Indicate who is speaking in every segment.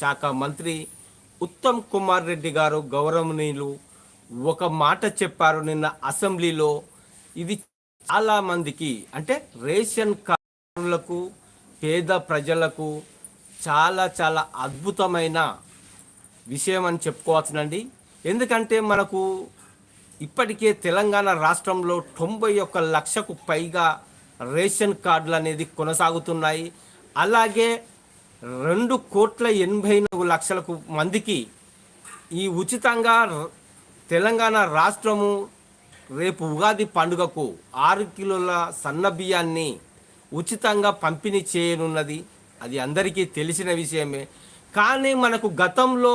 Speaker 1: శాఖ మంత్రి ఉత్తమ్ కుమార్ రెడ్డి గారు గౌరవనీయులు ఒక మాట చెప్పారు నిన్న అసెంబ్లీలో. ఇది చాలా మందికి అంటే రేషన్ కార్డులకు పేద ప్రజలకు చాలా చాలా అద్భుతమైన విషయం అని చెప్పుకోవచ్చునండి ఎందుకంటే మనకు ఇప్పటికే తెలంగాణ రాష్ట్రంలో తొంభై ఒక్క లక్షకు పైగా రేషన్ కార్డులు అనేది కొనసాగుతున్నాయి. అలాగే రెండు కోట్ల ఎనభై నాలుగు లక్షలకు మందికి ఈ ఉచితంగా తెలంగాణ రాష్ట్రము రేపు ఉగాది పండుగకు ఆరు కిలోల సన్న బియ్యాన్ని ఉచితంగా పంపిణీ చేయనున్నది. అది అందరికీ తెలిసిన విషయమే. కానీ మనకు గతంలో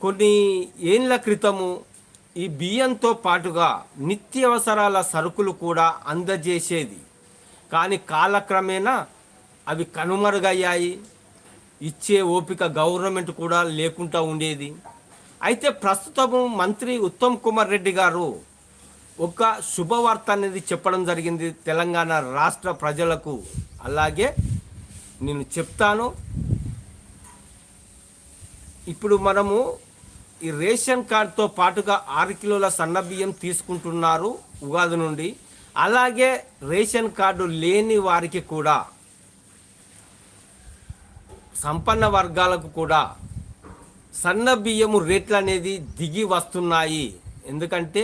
Speaker 1: కొన్ని ఏండ్ల క్రితము ఈ బియ్యంతో పాటుగా నిత్యావసరాల సరుకులు కూడా అందజేసేది. కానీ కాలక్రమేణా అవి కనుమరుగయ్యాయి. ఇచ్చే ఓపిక గవర్నమెంట్ కూడా లేకుండా ఉండేది. అయితే ప్రస్తుతము మంత్రి ఉత్తమ్ కుమార్ రెడ్డి గారు ఒక శుభవార్త అనేది చెప్పడం జరిగింది తెలంగాణ రాష్ట్ర ప్రజలకు. అలాగే నేను చెప్తాను. ఇప్పుడు మనము ఈ రేషన్ కార్డుతో పాటుగా ఆరు కిలోల సన్న బియ్యం తీసుకుంటున్నారు ఉగాది నుండి. అలాగే రేషన్ కార్డు లేని వారికి కూడా సంపన్న వర్గాలకు కూడా సన్న బియ్యము రేట్లు అనేది దిగి వస్తున్నాయి. ఎందుకంటే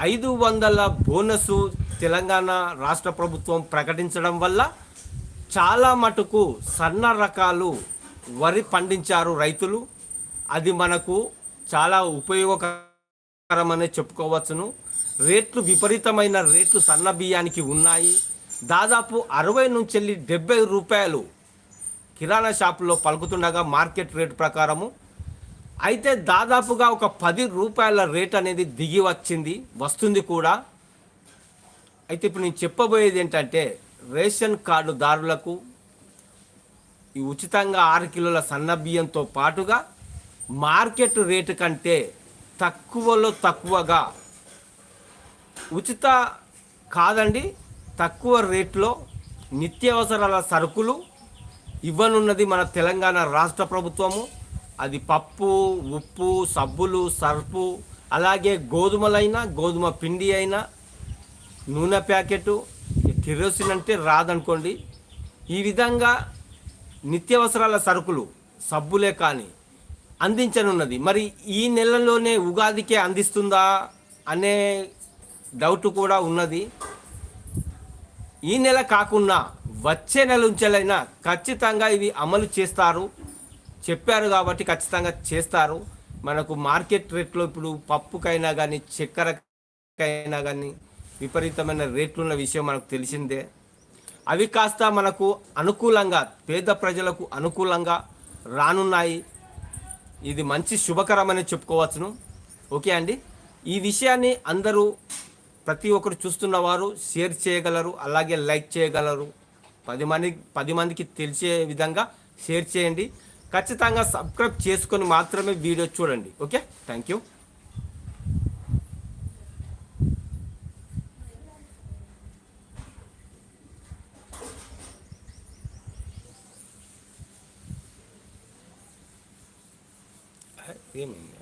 Speaker 1: ఐదు వందల బోనసు తెలంగాణ రాష్ట్ర ప్రభుత్వం ప్రకటించడం వల్ల చాలా మటుకు సన్న రకాలు వరి పండించారు రైతులు. అది మనకు చాలా ఉపయోగకరమనే చెప్పుకోవచ్చును. రేట్లు విపరీతమైన రేట్లు సన్న బియ్యానికి ఉన్నాయి. దాదాపు అరవై నుంచి వెళ్ళి డెబ్బై రూపాయలు కిరాణా షాపులో పలుకుతుండగా మార్కెట్ రేటు ప్రకారము. అయితే దాదాపుగా ఒక పది రూపాయల రేట్ అనేది దిగి వచ్చింది వస్తుంది కూడా. అయితే ఇప్పుడు నేను చెప్పబోయేది ఏంటంటే రేషన్ కార్డుదారులకు ఈ ఉచితంగా ఆరు కిలోల సన్న బియ్యంతో పాటుగా మార్కెట్ రేటు కంటే తక్కువలో తక్కువగా ఉచిత కాదండి తక్కువ రేట్లో నిత్యావసరాల సరుకులు ఇవ్వనున్నది మన తెలంగాణ రాష్ట్ర ప్రభుత్వము. అది పప్పు ఉప్పు సబ్బులు సర్పు అలాగే గోధుమలైనా గోధుమ పిండి అయినా నూనె ప్యాకెట్ కిరోసిన్ అంటే రాదనుకోండి. ఈ విధంగా నిత్యావసరాల సరుకులు సబ్బులే కానీ అందించనున్నది. మరి ఈ నెలలోనే ఉగాదికే అందిస్తుందా అనే డౌట్ కూడా ఉన్నది. ఈ నెల కాకుండా వచ్చే నెల నుంచైనా ఖచ్చితంగా ఇవి అమలు చేస్తారు. చెప్పారు కాబట్టి ఖచ్చితంగా చేస్తారు. మనకు మార్కెట్ రేట్లో ఇప్పుడు పప్పుకైనా కానీ చక్కెరకైనా కానీ విపరీతమైన రేట్లు ఉన్న విషయం మనకు తెలిసిందే. అవి కాస్త మనకు అనుకూలంగా పేద ప్రజలకు అనుకూలంగా రానున్నాయి. ఇది మంచి శుభకరమని చెప్పుకోవచ్చును. ఓకే అండి? ఈ విషయాన్ని అందరూ ప్రతి ఒక్కరు చూస్తున్న వారు షేర్ చేయగలరు అలాగే లైక్ చేయగలరు. పది మంది పది మందికి తెలిసే విధంగా షేర్ చేయండి. ఖచ్చితంగా సబ్స్క్రైబ్ చేసుకొని మాత్రమే వీడియో చూడండి. ఓకే? థ్యాంక్ యూ ఏమైంది?